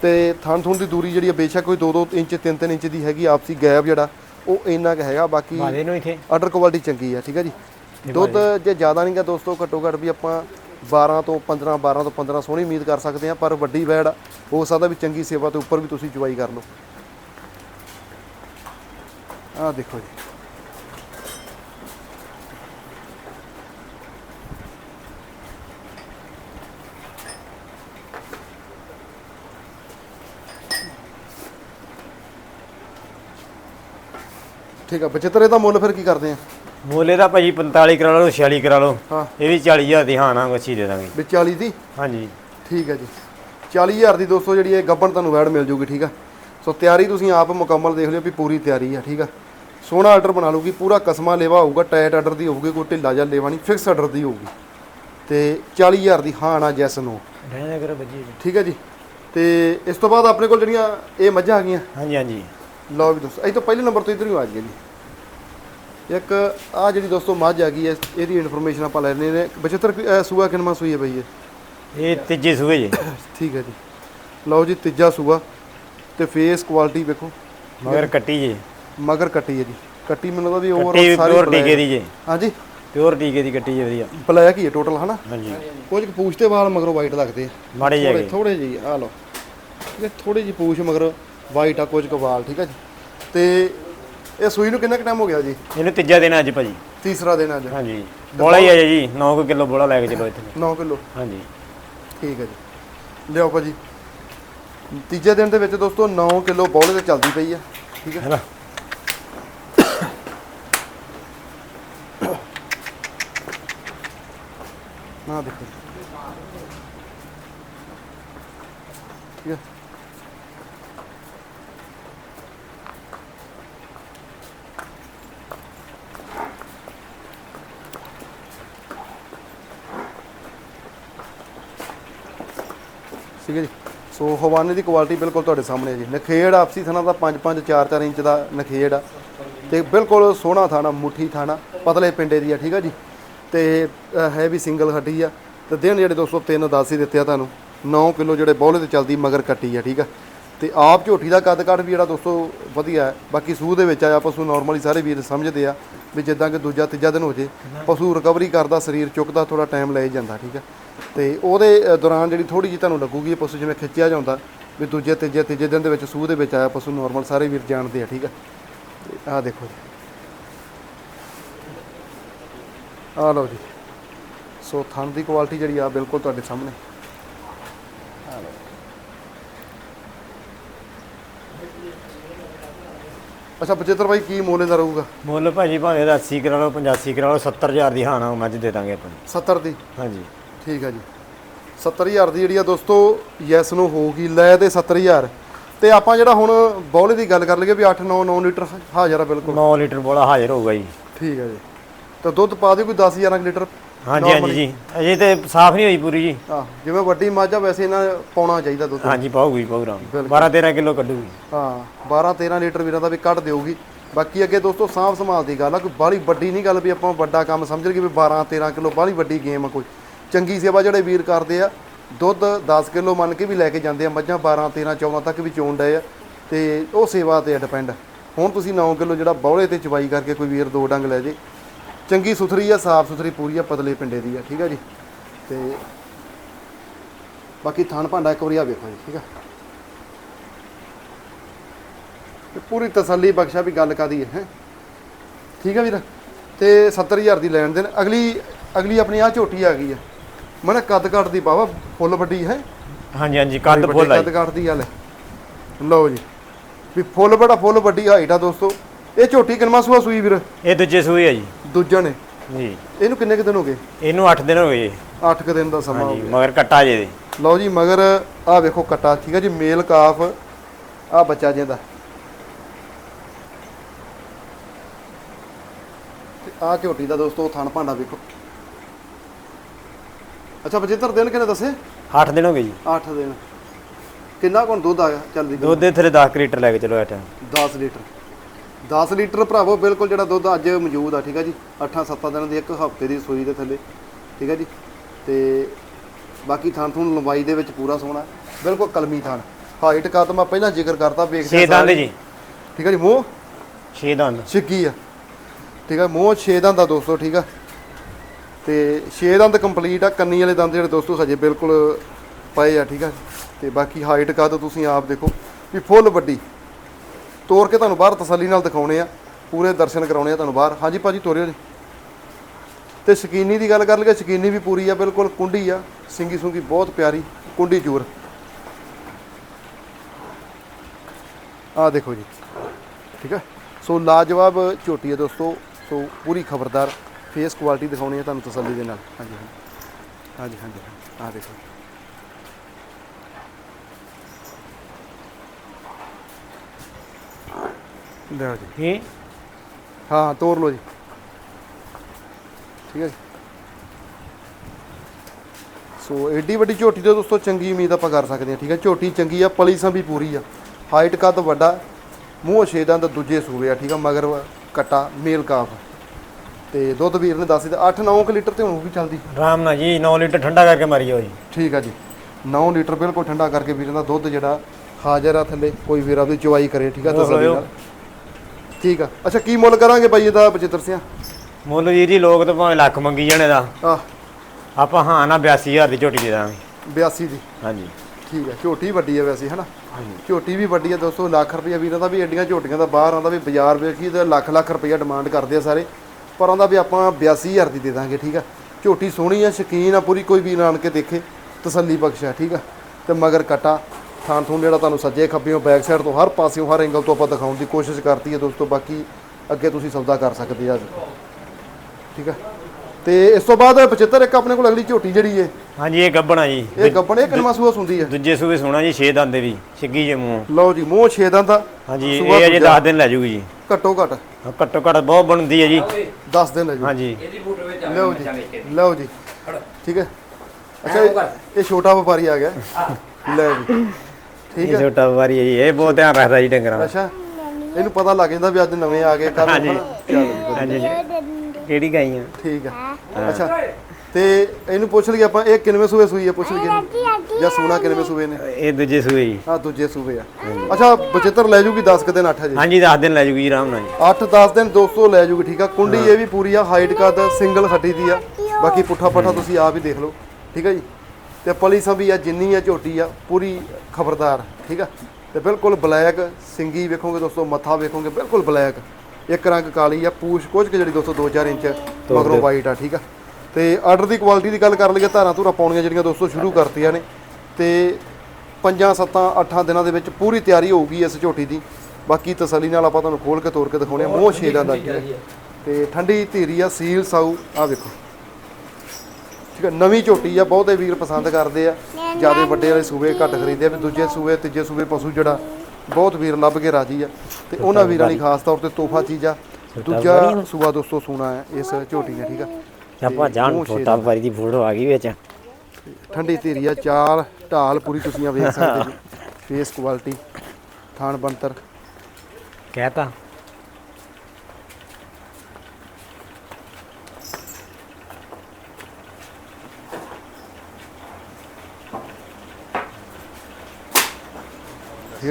ਤੇ ਥਣ ਥੁਣ ਦੀ ਦੂਰੀ ਜਿਹੜੀ ਆ ਬੇਸ਼ੱਕ ਕੋਈ 2-2 ਇੰਚ 3-3 ਇੰਚ ਦੀ ਹੈਗੀ ਆਪਸੀ ਗੈਪ ਜਿਹੜਾ ਉਹ ਇੰਨਾ ਕੁ ਹੈਗਾ ਬਾਕੀ ਆਰਡਰ ਕੁਆਲਿਟੀ ਚੰਗੀ ਆ ਠੀਕ ਆ ਜੀ? ਦੁੱਧ ਜੇ ਜ਼ਿਆਦਾ ਨਹੀਂਗਾ ਦੋਸਤੋ ਘੱਟੋ ਘੱਟ ਵੀ ਆਪਾਂ 12 ਤੋਂ 15 12 ਤੋਂ 15 ਸੋਹਣੀ ਉਮੀਦ ਕਰ ਸਕਦੇ ਆ ਪਰ ਵੱਡੀ ਵੈੜ ਆ ਹੋ ਸਕਦਾ ਵੀ ਚੰਗੀ ਸੇਵਾ ਤੋਂ ਉੱਪਰ ਵੀ ਤੁਸੀਂ ਚੁਵਾਈ ਕਰ ਲਓ। ਆਹ ਦੇਖੋ ਜੀ। ਠੀਕ ਆ 75 ਦਾ ਮੁੱਲ ਫਿਰ ਕੀ ਕਰਦੇ ਆ? ਮੋਲੇ ਦਾ ਭਾਜੀ 45 ਕਰਾ ਲਓ 46 ਕਰਾ ਲਓ। ਹਾਂ। ਇਹ ਵੀ 40000 ਦੀ ਹਾਂ ਨਾ ਮੱਛੀ ਦੇ ਦਾਂਗੇ। ਵੀ 40 ਦੀ? ਹਾਂਜੀ। ਠੀਕ ਹੈ ਜੀ। 40000 ਦੀ ਦੋਸਤੋ ਜਿਹੜੀ ਇਹ ਗੱਬਣ ਤੁਹਾਨੂੰ ਵੈੜ ਮਿਲ ਜੂਗੀ ਠੀਕ ਆ? ਸੋ ਤਿਆਰੀ ਤੁਸੀਂ ਆਪ ਮੁਕੰਮਲ ਦੇਖ ਲਿਓ ਵੀ ਪੂਰੀ ਤਿਆਰੀ ਆ ਠੀਕ ਆ? ਸੋਹਣਾ ਆਰਡਰ ਬਣਾ ਲੂਗੀ ਪੂਰਾ ਕਸਮਾ ਲੇਵਾ ਹੋਊਗਾ ਟਾਇਟ ਆਰਡਰ ਦੀ ਹੋਊਗੀ ਕੋਈ ਢਿੱਲਾ ਜਾਂ ਲੇਵਾ ਨਹੀਂ ਫਿਕਸ ਆਰਡਰ ਦੀ ਹੋਊਗੀ। ਤੇ 40000 ਦੀ ਹਾਂ ਨਾ ਜੈਸ ਨੋ ਰਹਿਣਾ ਕਰੋ ਬੱਜੀ ਠੀਕ ਹੈ ਜੀ। ਤੇ ਇਸ ਤੋਂ ਬਾਅਦ ਆਪਣੇ ਕੋਲ ਜਿਹੜੀਆਂ ਇਹ ਮੱਝਾਂ ਆ ਗਈਆਂ? ਹਾਂਜੀ ਹਾਂਜੀ। ਲਓ ਵੀ ਦੋਸਤੋ ਇਹ ਤੋਂ ਪਹਿਲੇ ਨੰਬਰ ਤੋਂ ਇਧਰ ਹੀ ਆ ਗਈ ਜੀ। ਇੱਕ ਆ ਜਿਹੜੀ ਦੋਸਤੋ ਮੱਝ ਆ ਗਈ ਹੈ ਇਹਦੀ ਇਨਫੋਰਮੇਸ਼ਨ ਆਪਾਂ ਲੈ ਲੈਣੇ ਨੇ 75 ਸੂਆ ਕਿੰਨਾ ਸੂਈ ਹੈ ਬਈ ਇਹ? ਇਹ ਤੀਜੇ ਸੂਏ ਜੀ। ਠੀਕ ਹੈ ਜੀ। ਲਓ ਜੀ ਤੀਜਾ ਸੂਆ। ਤੇ ਫੇਸ ਕੁਆਲਿਟੀ ਵੇਖੋ। ਮਗਰ ਕੱਟੀ ਜੀ। ਮਗਰ ਕੱਟੀ ਹੈ ਜੀ। ਕੱਟੀ ਮੈਨੂੰ ਲੱਗਦਾ ਵੀ ਓਵਰ ਕੱਟੀ ਸਾਰੀ ਪਿਓਰ ਟੀਕੇ ਦੀ ਜੀ। ਹਾਂਜੀ? ਪਿਓਰ ਟੀਕੇ ਦੀ ਕੱਟੀ ਜੀ ਵਧੀਆ। ਬਲੈਕ ਹੀ ਹੈ ਟੋਟਲ ਹਨਾ? ਹਾਂਜੀ। ਕੁਝ ਕੁ ਪੂਛ ਤੇ ਵਾਲ ਮਗਰੋਂ ਵਾਈਟ ਲੱਗਦੇ ਆ। ਮਾੜੇ ਜਿਹੇ ਥੋੜੇ ਜੀ ਆ ਲਓ। ਇਹ ਥੋੜੀ ਜੀ ਪੂਛ ਮਗਰ ਵਾਈਟ ਆ ਕੁਝ ਕੁ ਵਾਲ ਠੀਕ ਹੈ ਜੀ। ਤੇ ਇਹ ਸੂਈ ਨੂੰ ਕਿੰਨਾ ਕੁ ਟਾਈਮ ਹੋ ਗਿਆ ਜੀ? ਇਹਨੂੰ ਤੀਜਾ ਦਿਨ ਅੱਜ ਭਾਜੀ। ਤੀਸਰਾ ਦਿਨ ਅੱਜ ਹਾਂਜੀ। ਬੋਲਾ ਹੀ ਆ ਜੀ 9 ਕਿਲੋ ਬੋਲਾ ਲੈ ਕੇ ਚਲੋ ਇੱਥੇ। 9 ਕਿਲੋ। ਹਾਂਜੀ। ਠੀਕ ਹੈ ਜੀ। ਲਿਆਓ ਭਾਜੀ। ਤੀਜੇ ਦਿਨ ਦੇ ਵਿੱਚ ਦੋਸਤੋ 9 ਕਿਲੋ ਬੌਲੇ ਤੇ ਚੱਲਦੀ ਪਈ ਆ। ਠੀਕ ਹੈ ਹੈਨਾ? ਨਾ ਦੇਖੋ। ਠੀਕ ਹੈ ਠੀਕ ਹੈ ਜੀ। ਸੋ ਹਵਾਨੇ ਦੀ ਕੁਆਲਿਟੀ ਬਿਲਕੁਲ ਤੁਹਾਡੇ ਸਾਹਮਣੇ ਹੈ ਜੀ। ਨਖੇੜ ਆਪਸੀ ਥਣਾ ਦਾ 5 5 4 4 ਇੰਚ ਦਾ ਨਖੇੜ ਆ। ਤੇ ਬਿਲਕੁਲ ਸੋਹਣਾ ਥਾਣਾ, ਮੁੱਠੀ ਥਾਣਾ, ਪਤਲੇ ਪਿੰਡੇ ਦੀ ਆ, ਠੀਕ ਆ ਜੀ। ਤੇ ਹੈ ਵੀ ਸਿੰਗਲ ਹੱਡੀ ਆ। ਤੇ ਦਿਨ ਜਿਹੜੇ ਦੋਸਤੋ ਤਿੰਨ ਦੱਸ ਹੀ ਦਿੱਤੇ ਆ ਤੁਹਾਨੂੰ। 9 ਕਿਲੋ ਜਿਹੜੇ ਬੌਲੇ ਤੇ ਚੱਲਦੀ ਮਗਰ ਕੱਟੀ ਆ, ਠੀਕ ਆ। ਤੇ ਆਪ ਝੋਟੀ ਦਾ ਕੱਦ ਕੱਟ ਵੀ ਜਿਹੜਾ ਦੋਸਤੋ ਵਧੀਆ ਹੈ। ਬਾਕੀ ਸੂਹ ਦੇ ਵਿੱਚ ਆਇਆ ਪਸ਼ੂ ਨਾਰਮਲੀ ਸਾਰੇ ਵੀਰ ਸਮਝਦੇ ਆ ਵੀ ਜਿੱਦਾਂ ਕਿ ਦੂਜਾ ਤੀਜਾ ਦਿਨ ਹੋ ਜੇ ਪਸ਼ੂ ਰਿਕਵਰੀ ਕਰਦਾ ਸਰੀਰ ਚੁੱਕਦਾ ਥੋੜਾ ਟਾਈਮ ਲੈ ਜਾਂਦਾ ਠੀਕ ਆ। ਤੇ ਉਹਦੇ ਦੌਰਾਨ ਜਿਹੜੀ ਥੋੜੀ ਜਿਹੀ ਤੁਹਾਨੂੰ ਲੱਗੂਗੀ ਪਸ਼ੂ ਜਿਵੇਂ ਖਿੱਚਿਆ ਜਾਂਦਾ ਵੀ ਦੂਜੇ ਤੀਜੇ ਤੀਜੇ ਦਿਨ ਦੇ ਵਿੱਚ ਸੂਹ ਦੇ ਵਿੱਚ ਆਇਆ ਪਸ਼ੂ ਨਾਰਮਲ ਸਾਰੇ ਵੀਰ ਜਾਣਦੇ ਆ ਠੀਕ ਆ। ਆਹ ਦੇਖੋ ਜੀ। ਆਹ ਲਓ ਜੀ। ਸੋ ਥਣ ਦੀ ਕੁਆਲਿਟੀ ਜਿਹੜੀ ਆ ਬਿਲਕੁਲ ਤੁਹਾਡੇ ਸਾਹਮਣੇ ਆਹ ਲਓ। ਅੱਛਾ ਬਚੇਤਰ ਭਾਈ ਕੀ ਮੁੱਲ ਦਾ ਰਹੂਗਾ? ਮੁੱਲ ਭਾਜੀ ਭਾਵੇਂ ਇਹਦਾ 80 ਕਰਾ ਲਓ 85 ਕਰਾ ਲਓ 70000 ਦੀ ਹਾਣਾ ਮੱਝ ਦੇ ਦਾਂਗੇ ਆਪਾਂ ਨੂੰ। 70 ਦੀ? ਹਾਂਜੀ। ਠੀਕ ਆ ਜੀ। 70000 ਦੀ ਜਿਹੜੀ ਆ ਦੋਸਤੋ ਯੈਸ ਨੂੰ ਹੋਊਗੀ ਲੈ ਤੇ 70000 ਤੇ ਆਪਾਂ ਜਿਹੜਾ ਹੁਣ ਬੌਲੇ ਦੀ ਗੱਲ ਕਰ ਲਈਏ ਵੀ 8 9 9 ਲੀਟਰ ਹਾਜ਼ਰ ਆ ਬਿਲਕੁਲ। 9 ਲੀਟਰ ਬੋਲਾ ਹਾਜ਼ਰ ਹੋਊਗਾ ਜੀ। ਠੀਕ ਹੈ ਜੀ। ਤਾਂ ਦੁੱਧ ਪਾ ਦਿਓ ਕੋਈ 10 11 ਲੀਟਰ। ਹਾਂਜੀ ਹਾਂਜੀ ਜੀ। ਅਜੇ ਤੇ ਸਾਫ਼ ਨਹੀਂ ਹੋਈ ਪੂਰੀ ਜੀ। ਹਾਂ ਜਿਵੇਂ ਵੱਡੀ ਮੱਝ ਆ ਵੈਸੇ ਇਹਨਾਂ ਪਾਉਣਾ ਚਾਹੀਦਾ ਦੁੱਧ। ਹਾਂਜੀ ਪਾਉਗੀ ਪ੍ਰੋਗਰਾਮ ਬਿਲਕੁਲ। 12 13 ਕਿਲੋ ਕੱਢੂਗੀ। ਹਾਂ 12 13 ਲੀਟਰ ਵੀਰਾਂ ਦਾ ਵੀ ਕੱਢ ਦਿਓਗੀ ਬਾਕੀ ਅੱਗੇ ਦੋਸਤੋ ਸਾਂਭ ਸੰਭਾਲ ਦੀ ਗੱਲ ਆ ਕੋਈ ਬਾਹਲੀ ਵੱਡੀ ਨਹੀਂ ਗੱਲ ਵੀ ਆਪਾਂ ਵੱਡਾ ਕੰਮ ਸਮਝ ਲਈਏ ਵੀ 12 13 ਕਿਲੋ ਬਾਹਲੀ ਵੱਡੀ ਗੇਮ ਆ ਕੋਈ। ਚੰਗੀ ਸੇਵਾ ਜਿਹੜੇ ਵੀਰ ਕਰਦੇ ਆ ਦੁੱਧ 10 ਕਿਲੋ ਮੰਨ ਕੇ ਵੀ ਲੈ ਕੇ ਜਾਂਦੇ ਆ ਮੱਝਾਂ 12 13 14 ਤੱਕ ਵੀ ਚੋਣ ਡਏ ਆ। ਤੇ ਉਹ ਸੇਵਾ ਤੇ ਡਿਪੈਂਡ ਹੁਣ ਤੁਸੀਂ 9 ਕਿਲੋ ਜਿਹੜਾ ਬੌਲੇ ਤੇ ਚਵਾਈ ਕਰਕੇ ਕੋਈ ਵੀਰ ਦੋ ਡੰਗ ਲੈ ਜੇ ਚੰਗੀ ਸੁਥਰੀ ਆ ਸਾਫ਼ ਸੁਥਰੀ ਪੂਰੀ ਆ ਪਤਲੇ ਪਿੰਡੇ ਦੀ ਆ ਠੀਕ ਆ ਜੀ? ਤੇ ਬਾਕੀ ਥਣ ਭਾਂਡਾ ਇੱਕ ਵਾਰੀ ਆ ਵੇਖੋ ਜੀ ਠੀਕ ਆ? ਤੇ ਪੂਰੀ ਤਸੱਲੀ ਬਖਸ਼ਾ ਵੀ ਗੱਲ ਕਾਦੀ ਹੈ ਹੈਂ। ਠੀਕ ਹੈ ਵੀਰ? ਤੇ 70000 ਦੀ ਲੈਣ ਦੇਣ ਅਗਲੀ ਅਗਲੀ ਆਪਣੀ ਆ ਝੋਟੀ ਆ ਗਈ ਹੈ ਮਨ ਕੱਦ ਕੱਟ ਦੀ ਬਾਵਾ ਫੁੱਲ ਵੱਡੀ ਹੈ? ਹਾਂਜੀ ਹਾਂਜੀ ਕੱਦ ਫੁੱਲ ਆ ਕੱਦ ਕੱਟ ਦੀ ਆ ਲੈ। ਲਓ ਜੀ ਵੀ ਫੁੱਲ ਬੜਾ ਫੁੱਲ ਵੱਡੀ ਹਾਈਟ ਆ ਦੋਸਤੋ। ਇਹ ਝੋਟੀ ਕਿੰਨਾ ਸੂਆ ਸੂਈ ਵੀਰ? ਇਹ ਦੂਜੇ ਸੂਏ ਆ ਜੀ। ਦੂਜਾ ਨੇ? ਜੀ। ਇਹਨੂੰ ਕਿੰਨੇ ਕੁ ਦਿਨ ਹੋ ਗਏ? ਇਹਨੂੰ 8 ਦਿਨ ਹੋ ਗਏ ਜੀ। 8 ਕੁ ਦਿਨ ਦਾ ਸਮਾਂ ਹੋ ਹਾਂਜੀ ਗਿਆ। ਮਗਰ ਕੱਟਾ ਜੇ ਦੇ ਲਓ ਜੀ ਮਗਰ ਆ ਵੇਖੋ ਕਟਾ ਠੀਕ ਹੈ ਜੀ ਮੇਲ ਕਾਫ ਆ ਬੱਚਾ ਜਿਹਦਾ। ਤੇ ਆ ਝੋਟੀ ਦਾ ਦੋਸਤੋ ਥਣ ਭਾਂਡਾ ਵੇਖੋ। ਅੱਛਾ ਬਜਿੱਤਰ ਦਿਨ ਕਿਨੇ ਦੱਸੇ? 8 ਦਿਨ ਹੋ ਗਏ ਜੀ। 8 ਦਿਨ। ਕਿੰਨਾ ਕੋਣ ਦੁੱਧ ਆ ਚੱਲਦੀ ਦੁੱਧ ਦੇ ਥਲੇ 10 ਲੀਟਰ ਲੈ ਕੇ ਚਲੋ ਟਾਈਮ 10 ਲੀਟਰ। 10 ਲੀਟਰ ਭਰਾਵੋ ਬਿਲਕੁਲ ਜਿਹੜਾ ਦੁੱਧ ਅੱਜ ਮੌਜੂਦ ਆ ਠੀਕ ਆ ਜੀ? 8-7 ਦਿਨ ਦੀ ਇੱਕ ਹਫ਼ਤੇ ਦੀ ਸੂਈ ਦੇ ਥੱਲੇ ਠੀਕ ਆ ਜੀ? ਤੇ ਬਾਕੀ ਥਣ ਥੂਣ ਲੰਬਾਈ ਦੇ ਵਿੱਚ ਪੂਰਾ ਸੋਹਣਾ ਬਿਲਕੁਲ ਕਲਮੀ ਥਣ। ਹਾਈਟ ਕਾ ਤਾਂ ਮੈਂ ਪਹਿਲਾਂ ਜ਼ਿਕਰ ਕਰਤਾ ਵੇਖਦੇ 6 ਆ ਦੰਦ। ਜੀ। ਠੀਕ ਆ ਜੀ ਮੂੰਹ? 6 ਦੰਦ। ਛਿੱਗੀ ਆ। ਠੀਕ ਆ ਮੂੰਹ 6 ਦੰਦ ਦਾ ਦੋਸਤੋ ਠੀਕ ਆ? ਤੇ 6 ਦੰਦ ਕੰਪਲੀਟ ਆ ਕੰਨੀ ਵਾਲੇ ਦੰਦ ਜਿਹੜੇ ਦੋਸਤੋ ਹਜੇ ਬਿਲਕੁਲ ਪਏ ਆ ਠੀਕ ਆ? ਤੇ ਬਾਕੀ ਹਾਈਟ ਕਾ ਤਾਂ ਤੁਸੀਂ ਆਪ ਦੇਖੋ ਵੀ ਫੁੱਲ ਵੱਡੀ। ਤੋਰ ਕੇ ਤੁਹਾਨੂੰ ਬਾਹਰ ਤਸੱਲੀ ਨਾਲ ਦਿਖਾਉਣੇ ਆ, ਪੂਰੇ ਦਰਸ਼ਨ ਕਰਾਉਣੇ ਆ ਤੁਹਾਨੂੰ ਬਾਹਰ। ਹਾਂਜੀ ਭਾਜੀ, ਤੋਰਿਓ ਜੀ। ਤੇ ਸ਼ਕੀਨੀ ਦੀ ਗੱਲ ਕਰ ਲਈਏ, ਸ਼ਕੀਨੀ ਵੀ ਪੂਰੀ ਆ, ਬਿਲਕੁਲ ਕੁੰਡੀ ਆ, ਸਿੰਗੀ ਸੁੰਗੀ ਬਹੁਤ ਪਿਆਰੀ, ਕੁੰਡੀ ਚੂਰ। ਆ ਦੇਖੋ ਜੀ, ਠੀਕ ਹੈ ਸੋ ਲਾਜਵਾਬ ਝੋਟੀ ਹੈ ਦੋਸਤੋ, ਸੋ ਪੂਰੀ ਖਬਰਦਾਰ ਫੇਸ ਕੁਆਲਿਟੀ ਦਿਖਾਉਣੀ ਹੈ ਤੁਹਾਨੂੰ ਤਸੱਲੀ ਦੇ ਨਾਲ। ਹਾਂਜੀ ਹਾਂਜੀ ਹਾਂਜੀ ਹਾਂਜੀ, ਆ ਦੇਖੋ। ਲਓ ਜੀ। ਇਹ ਹਾਂ ਤੋਰ ਲਓ ਜੀ। ਠੀਕ ਹੈ ਜੀ। ਸੋ ਏਡੀ ਵੱਡੀ ਝੋਟੀ ਤੋਂ ਦੋਸਤੋ ਚੰਗੀ ਉਮੀਦ ਆਪਾਂ ਕਰ ਸਕਦੇ ਹਾਂ ਠੀਕ ਹੈ। ਝੋਟੀ ਚੰਗੀ ਆ ਪਲੀਸਾਂ ਵੀ ਪੂਰੀ ਆ। ਹਾਈਟ ਕੱਦ ਵੱਡਾ ਮੂੰਹ ਛੇ ਦੰਦ ਦੂਜੇ ਸੂਵੇ ਆ ਠੀਕ ਆ ਮਗਰ ਕੱਟਾ ਮੇਲ ਕਾਫ। ਤੇ ਦੁੱਧ ਵੀਰ ਨੇ ਦੱਸ ਦਿੱਤਾ 8-9 ਲੀਟਰ ਤੇ ਹੁਣ ਵੀ ਚੱਲਦੀ। ਆਰਾਮ ਨਾਲ ਜੀ 9 ਲੀਟਰ ਠੰਡਾ ਕਰਕੇ ਮਾਰੀ ਜਾਓ ਜੀ। ਠੀਕ ਆ ਜੀ। 9 ਲੀਟਰ ਬਿਲਕੁਲ ਠੰਡਾ ਕਰਕੇ ਵੀਰਾਂ ਦਾ ਦੁੱਧ ਜਿਹੜਾ ਹਾਜ਼ਰ ਆ ਥੱਲੇ ਕੋਈ ਵੀਰ ਆਪਦੀ ਚਵਾਈ ਕਰੇ ਠੀਕ ਆ ਤਸੱਲੀ। ਨਾਲ। ਠੀਕ ਆ। ਅੱਛਾ ਕੀ ਮੁੱਲ ਕਰਾਂਗੇ ਬਾਈ ਇਹਦਾ ਬਚਿੱਤਰ ਸਿਆ? ਮੁੱਲ ਵੀਰ ਜੀ ਲੋਕ ਤਾਂ ਭਾਵੇਂ ਲੱਖ ਮੰਗੀ ਜਾਣੇ ਦਾ। ਆ ਆਪਾਂ ਹਾਂ ਨਾ 82000 ਦੀ ਝੋਟੀ ਦੇ ਦਾਂਗੇ। 82 ਦੀ? ਹਾਂਜੀ। ਠੀਕ ਹੈ ਝੋਟੀ ਵੱਡੀ ਹੈ ਵੈਸੇ ਹਨਾ? ਝੋਟੀ ਵੀ ਵੱਡੀ ਹੈ ਦੋਸਤੋ ਲੱਖ ਰੁਪਈਆ ਵੀਰਾਂ ਦਾ ਵੀ ਐਡੀਆਂ ਝੋਟੀਆਂ ਦਾ ਬਾਹਰ ਆਉਂਦਾ ਵੀ ਬਾਜ਼ਾਰ ਵੇਖੀ ਤੇ ਲੱਖ ਲੱਖ ਰੁਪਈਆ ਡਿਮਾਂਡ ਕਰਦੇ ਆ ਸਾਰੇ। ਪਰ ਆਉਂਦਾ ਵੀ ਆਪਾਂ 82000 ਦੀ ਦੇ ਦਾਂਗੇ ਠੀਕ ਆ? ਝੋਟੀ ਸੋਹਣੀ ਆ ਸ਼ਕੀਨ ਆ ਪੂਰੀ ਕੋਈ ਵੀਰ ਆਣ ਕੇ ਦੇਖੇ ਤਸੱਲੀ ਬਖਸ਼ ਠੀਕ ਆ? ਤੇ ਮਗਰ ਕਟਾ। ਥਾਂ ਥੂਣ ਜਿਹੜਾ ਤੁਹਾਨੂੰ ਸੱਜੇ ਖੱਬਿਓਂ ਬੈਕ ਸਾਈਡ ਤੋਂ ਹਰ ਪਾਸਿਓਂ ਹਰ ਐਂਗਲ ਤੋਂ ਆਪਾਂ ਦਿਖਾਉਣ ਦੀ ਕੋਸ਼ਿਸ਼ ਕਰਤੀ ਹੈ ਦੋਸਤੋ ਬਾਕੀ ਅੱਗੇ ਤੁਸੀਂ ਸੌਦਾ ਕਰ ਸਕਦੇ ਆ ਠੀਕ ਆ? ਤੇ ਇਸ ਤੋਂ ਬਾਅਦ 75 ਇੱਕ ਆਪਣੇ ਕੋਲ ਅਗਲੀ ਝੋਟੀ ਜਿਹੜੀ ਹੈ ਹਾਂਜੀ ਇਹ ਗੱਬਣਾ ਜੀ। ਇਹ ਗੱਬਣ ਇਹ ਕਿੰਨਾ ਸੂਆ ਸੁੰਦੀ ਹੈ ਦੂਜੇ ਸੂਵੇ ਸੋਣਾ ਜੀ 6 ਦੰਦ ਦੇ ਵੀ ਛਿੱਗੀ ਜੇ ਮੂੰਹ। ਲਓ ਜੀ ਮੂੰਹ ਛੇਦਾਂ ਦਾ ਹਾਂਜੀ ਇਹ ਅਜੇ ਦੂਜਾ। 10 ਦਿਨ ਲੈ ਜੂਗੀ ਜੀ। ਘੱਟੋ ਘੱਟ। ਹਾਂ, ਘੱਟੋ ਘੱਟ ਬਹੁਤ ਬਣਦੀ ਹੈ ਜੀ। 10 ਦਿਨ ਹੈ ਜੀ ਹਾਂਜੀ। ਇਹਦੀ ਫੋਟੋ ਵਿੱਚ ਆ ਲਓ ਜੀ ਲਓ ਜੀ। ਠੀਕ ਹੈ? ਅੱਛਾ ਇਹ ਛੋਟਾ ਵਪਾਰੀ ਆ ਗਿਆ। ਲੈ ਜੀ। ਠੀਕ ਇਹ ਹੈ। ਛੋਟਾ ਹੈ ਜੀ ਇਹ ਬਹੁਤ ਧਿਆਨ ਰੱਖਦਾ ਜੀ ਡੰਗਰਾਂ ਦਾ। ਅੱਛਾ ਇਹਨੂੰ ਪਤਾ ਲੱਗ ਜਾਂਦਾ ਵੀ ਅੱਜ ਨਵੇਂ ਆ ਗਏ ਕੱਲ ਹਾਂਜੀ। ਜੀ। ਹਾਂਜੀ ਜੀ ਕਿਹੜੀ ਗਾਈ ਆ? ਠੀਕ ਹੈ। ਅੱਛਾ ਤੇ ਇਹਨੂੰ ਪੁੱਛ ਲਈਏ ਆਪਾਂ ਇਹ ਕਿੰਨਵੇਂ ਸੂਏ ਸੂਈ ਹੈ ਪੁੱਛ ਲਈਏ ਇਹਨੂੰ। ਜਾਂ ਸੂਣਾ ਕਿੰਨਵੇਂ ਸੂਏ ਨੇ? ਇਹ ਦੂਜੇ ਸੂਏ ਜੀ। ਹਾਂ ਦੂਜੇ ਸੂਏ ਆ। ਅੱਛਾ ਬਚਿੱਤਰ ਲੈ ਜੂਗੀ 10 ਕੁ ਦਿਨ 8 ਹਜੇ। ਹਾਂਜੀ 10 ਦਿਨ ਲੈ ਜੂਗੀ ਜੀ ਆਰਾਮ ਨਾਲ ਜੀ। 8-10 ਦਿਨ 200 ਲੈ ਜੂਗੀ ਠੀਕ ਆ। ਕੁੰਡੀ ਇਹ ਵੀ ਪੂਰੀ ਆ ਹਾਈਟ ਕੱਦ ਸਿੰਗਲ ਹੱਡੀ ਦੀ ਆ। ਬਾਕੀ ਪੁੱਠਾ ਪੱਠਾ ਤੁਸੀਂ ਆਪ ਹੀ ਦੇਖ ਲਓ। ਠੀਕ ਆ ਜੀ? ਤੇ ਪਲੀ ਸਭੀ ਆ ਜਿੰਨੀ ਆ ਝੋਟੀ ਆ ਪੂਰੀ ਖਬਰਦਾਰ ਠੀਕ ਆ? ਤੇ ਬਿਲਕੁਲ ਬਲੈਕ ਸਿੰਗੀ ਵੇਖੋਗੇ ਦੋਸਤੋ ਮੱਥਾ ਵੇਖੋਗੇ ਬਿਲਕੁਲ ਬਲੈਕ। ਇੱਕ ਰੰਗ ਕਾਲੀ ਆ ਪੂਛ ਕੁਝ ਕੁ ਜਿਹੜੀ ਦੋਸਤੋ 2-4 ਇੰਚ ਮਗਰੋਂ ਵਾਈਟ ਆ ਠੀਕ ਆ? ਤੇ ਆਰਡਰ ਦੀ ਕੁਆਲਿਟੀ ਦੀ ਗੱਲ ਕਰ ਲਈਏ ਧਾਰਾਂ ਧੂਰਾਂ ਪਾਉਣੀਆਂ ਜਿਹੜੀਆਂ ਦੋਸਤੋ ਸ਼ੁਰੂ ਕਰਤੀਆਂ ਨੇ। ਤੇ ਪੰਜਾਂ ਸੱਤਾਂ ਅੱਠਾਂ ਦਿਨਾਂ ਦੇ ਵਿੱਚ ਪੂਰੀ ਤਿਆਰੀ ਹੋਊਗੀ ਇਸ ਝੋਟੀ ਦੀ। ਬਾਕੀ ਤਸੱਲੀ ਨਾਲ ਆਪਾਂ ਤੁਹਾਨੂੰ ਖੋਲ ਕੇ ਤੋੜ ਕੇ ਦਿਖਾਉਣੇ ਆ। ਮੂੰਹ ਛੇਦਾਂ ਦਾ। ਤੇ ਠੰਡੀ ਧੀਰੀ ਆ ਸੀਲ ਸਾਊ ਆ ਵੇਖੋ। ਠੀਕ ਹੈ ਨਵੀਂ ਝੋਟੀ ਆ ਬਹੁਤੇ ਵੀਰ ਪਸੰਦ ਕਰਦੇ ਆ। ਜ਼ਿਆਦਾ ਵੱਡੇ ਵਾਲੇ ਸੂਬੇ ਘੱਟ ਖਰੀਦਦੇ ਆ ਵੀ ਦੂਜੇ ਸੂਬੇ ਤੀਜੇ ਸੂਬੇ ਪਸ਼ੂ ਜਿਹੜਾ ਬਹੁਤ ਵੀਰ ਲੱਭ ਕੇ ਰਾਜੀ ਆ। ਤੇ ਉਹਨਾਂ ਵੀਰਾਂ ਲਈ ਖਾਸ ਤੌਰ ਤੇ ਤੋਹਫਾ ਚੀਜ਼। ਆ ਦੂਜਾ ਸੂਆ ਦੋਸਤੋ ਸੋਨਾ ਹੈ ਇਸ ਝੋਟੀ ਨੇ ਠੀਕ ਆ। ਆਪਾਂ ਜਾਣ ਛੋਟਾ ਵਾਰੀ ਦੀ ਫੋਟੋ ਆ ਗਈ ਵਿੱਚ। ਠੰਡੀ ਧੀਰੀ ਆ ਚਾਲ ਢਾਲ ਪੂਰੀ ਤੁਸੀਂ ਵੇਖ ਸਕਦੇ ਜੀ ਫੇਸ ਕੁਆਲਿਟੀ ਥਾਣ ਬੰਤਰ ਕਹਿਤਾ।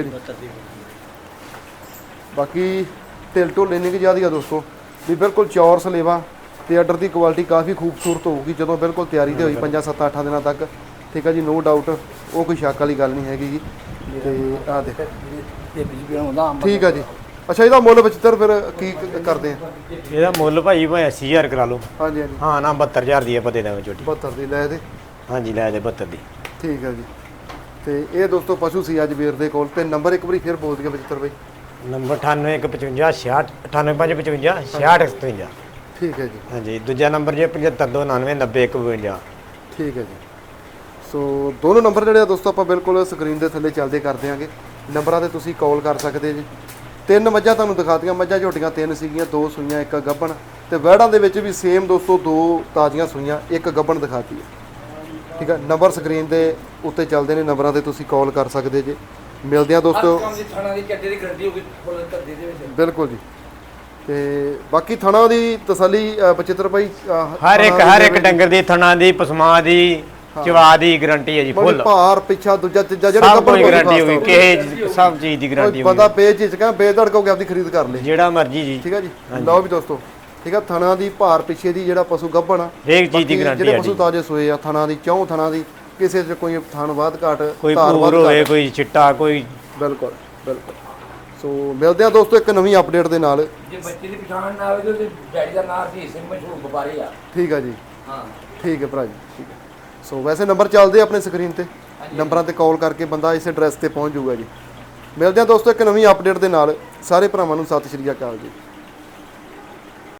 ਠੀਕ ਹੈ ਜੀ। ਬਾਕੀ ਤਿਲ ਢੋਲ ਇੰਨੀ ਕਿ ਜ਼ਿਆਦਾ ਆ ਦੋਸਤੋ ਵੀ ਬਿਲਕੁਲ ਚੌਰ ਸਲੇਵਾ ਤੇ ਆਰਡਰ ਦੀ ਕੁਆਲਿਟੀ ਕਾਫੀ ਖੂਬਸੂਰਤ ਹੋਊਗੀ ਜਦੋਂ ਬਿਲਕੁਲ ਤਿਆਰੀ ਤੇ ਹੋਈ 5 7 8 ਦਿਨਾਂ ਤੱਕ। ਠੀਕ ਹੈ ਜੀ ਨੋ ਡਾਊਟ ਉਹ ਕੋਈ ਸ਼ੱਕ ਵਾਲੀ ਗੱਲ ਨਹੀਂ ਹੈਗੀ ਜੀ। ਤੇ ਆ ਦੇਖ। ਠੀਕ ਆ ਜੀ। ਅੱਛਾ ਇਹਦਾ ਮੁੱਲ ਵਿਚਤਰ ਫਿਰ ਕੀ ਕਰਦੇ ਆ? ਇਹਦਾ ਮੁੱਲ ਭਾਈ ਭਾਵੇਂ 80000 ਕਰਾ ਲਓ। ਹਾਂਜੀ ਹਾਂਜੀ। ਹਾਂ ਨਾ 72000 ਦੀ ਆਪਾਂ ਦੇ ਦਾਂਗੇ ਝੋਟੀ। 72 ਦੀ ਲੈ ਦੇ। ਹਾਂਜੀ ਲੈ ਦੇ 72 ਦੀ। ਠੀਕ ਹੈ ਜੀ। ਤੇ ਇਹ ਦੋਸਤੋ ਪਸ਼ੂ ਸੀ ਅੱਜ ਵੀਰ ਦੇ ਕੋਲ ਤੇ ਨੰਬਰ ਇੱਕ ਵਾਰੀ ਫਿਰ ਬੋਲ ਦਿਓ ਵਿਚਤਰ ਬਾਈ। ਨੰਬਰ 9855 66 98555 6657 ਠੀਕ ਹੈ ਜੀ। ਹਾਂਜੀ ਦੂਜਾ ਨੰਬਰ ਜੇ 7529909152 ਠੀਕ ਹੈ ਜੀ। ਸੋ ਦੋਨੋਂ ਨੰਬਰ ਜਿਹੜੇ ਆ ਦੋਸਤੋ ਆਪਾਂ ਬਿਲਕੁਲ ਸਕਰੀਨ ਦੇ ਥੱਲੇ ਚੱਲਦੇ ਕਰ ਦਿਆਂਗੇ ਨੰਬਰਾਂ ਤੇ ਤੁਸੀਂ ਕਾਲ ਕਰ ਸਕਦੇ ਜੀ। ਤਿੰਨ ਮੱਝਾਂ ਤੁਹਾਨੂੰ ਦਿਖਾਤੀਆਂ। ਮੱਝਾਂ ਝੋਟੀਆਂ ਤਿੰਨ ਸੀਗੀਆਂ ਦੋ ਸੂਈਆਂ ਇੱਕ ਗੱਬਣ ਤੇ ਵਹਿੜਾਂ ਦੇ ਵਿੱਚ ਵੀ ਸੇਮ ਦੋਸਤੋ ਦੋ ਤਾਜ਼ੀਆਂ ਸੂਈਆਂ ਇੱਕ ਗੱਬਣ ਦਿਖਾਤੀ ਹੈ। ਠੀਕ ਹੈ ਨੰਬਰ ਸਕਰੀਨ ਦੇ ਉੱਤੇ ਚੱਲਦੇ ਨੇ ਨੰਬਰਾਂ ਤੇ ਤੁਸੀਂ ਕਾਲ ਕਰ ਸਕਦੇ ਜੇ। ਮਿਲਦੇ ਆ ਦੋਸਤੋ। ਕੰਮ ਦੀ ਥਾਣਾ ਦੀ ਚੱਡੇ ਦੀ ਗਰੰਟੀ ਹੋ ਗਈ ਫੁੱਲ ਧਰਦੇ ਦੇ ਵਿੱਚ। ਬਿਲਕੁਲ ਜੀ। ਤੇ ਬਾਕੀ ਥਣਾ ਦੀ ਤਸੱਲੀ ਅ, ਬਚਿੱਤਰ ਭਾਈ ਅ, ਹਰ ਇੱਕ ਹਰ ਇੱਕ ਡੰਗਰ ਦੀ ਥਣਾ ਦੀ ਪਸਮਾ ਦੀ ਚਵਾ ਦੀ ਗਾਰੰਟੀ ਹੈ ਜੀ ਮਤਲਬ ਫੁੱਲ ਭਾਰ ਪਿੱਛਾ ਦੂਜਾ ਤੀਜਾ ਜਿਹੜਾ ਸਭ ਕੋਈ ਗਾਰੰਟੀ ਤੇ। ਕਿਸੇ ਸਭ ਚੀਜ਼ ਦੀ ਗਾਰੰਟੀ ਕੋਈ ਬੰਦਾ ਬੇਝਿਜਕਾਂ ਬੇਧੜਕ ਹੋ ਕੇ ਆਪਦੀ ਖਰੀਦ ਕਰ ਲੇ। ਜਿਹੜਾ ਮਰਜ਼ੀ ਜੀ। ਠੀਕ ਹੈ ਜੀ। ਲਓ ਵੀ ਦੋਸਤੋ। ਠੀਕ ਆ ਥਣਾ ਦੀ ਭਾਰ ਪਿੱਛੇ ਦੀ ਜਿਹੜਾ ਪਸ਼ੂ ਗੱਭਣ ਆ ਹਰੇਕ ਚੀਜ਼ ਦੀ ਬਾਕੀ ਗਾਰੰਟੀ ਜਿਹੜੇ ਹੈ ਪਸ਼ੂ ਜੀ। ਤਾਜੇ ਸੋਏ ਆ ਥਣਾ ਦੀ ਚੌਂ ਥਣਾ ਦੀ ਕਿਸੇ ਚ ਕੋਈ ਥਣ ਬਾਦ ਘਾਟ ਕੋਈ ਧਾਰ ਵੱਧ ਪੂਰ ਹੋਵੇ ਘਾਟ। ਕੋਈ ਚਿੱਟਾ ਕੋਈ ਬਿਲਕੁਲ ਬਿਲਕੁਲ। ਸੋ ਮਿਲਦੇ ਆ ਦੋਸਤੋ ਇੱਕ ਨਵੀਂ ਅਪਡੇਟ ਦੇ ਨਾਲ। ਜੇ ਬੱਚੇ ਦੀ ਪਛਾਣ ਨਾ ਆਵੇ ਤੇ ਉਹਦੇ ਡੈਡੀ ਦਾ ਨਾਮ ਸੀ ਸਿੰਘ ਮਸ਼ਹੂਰ ਵਪਾਰੀ ਆ। ਠੀਕ ਆ ਜੀ। ਹਾਂ। ਠੀਕ ਹੈ ਭਰਾ ਜੀ ਠੀਕ ਹੈ। ਸੋ ਵੈਸੇ ਨੰਬਰ ਚੱਲਦੇ ਆ ਆਪਣੇ ਸਕਰੀਨ ਤੇ। ਨੰਬਰਾਂ ਤੇ ਕਾਲ ਕਰਕੇ ਬੰਦਾ ਇਸ ਐਡਰੈਸ ਤੇ ਪਹੁੰਚ ਜਾਊਗਾ ਜੀ। ਮਿਲਦੇ ਆ ਦੋਸਤੋ ਇੱਕ ਨਵੀਂ ਅਪਡੇਟ ਦੇ ਨਾਲ। ਸਾਰੇ ਭਰਾਵਾਂ ਨੂੰ ਸਤਿ ਸ਼੍ਰੀ ਅਕਾਲ ਜੀ।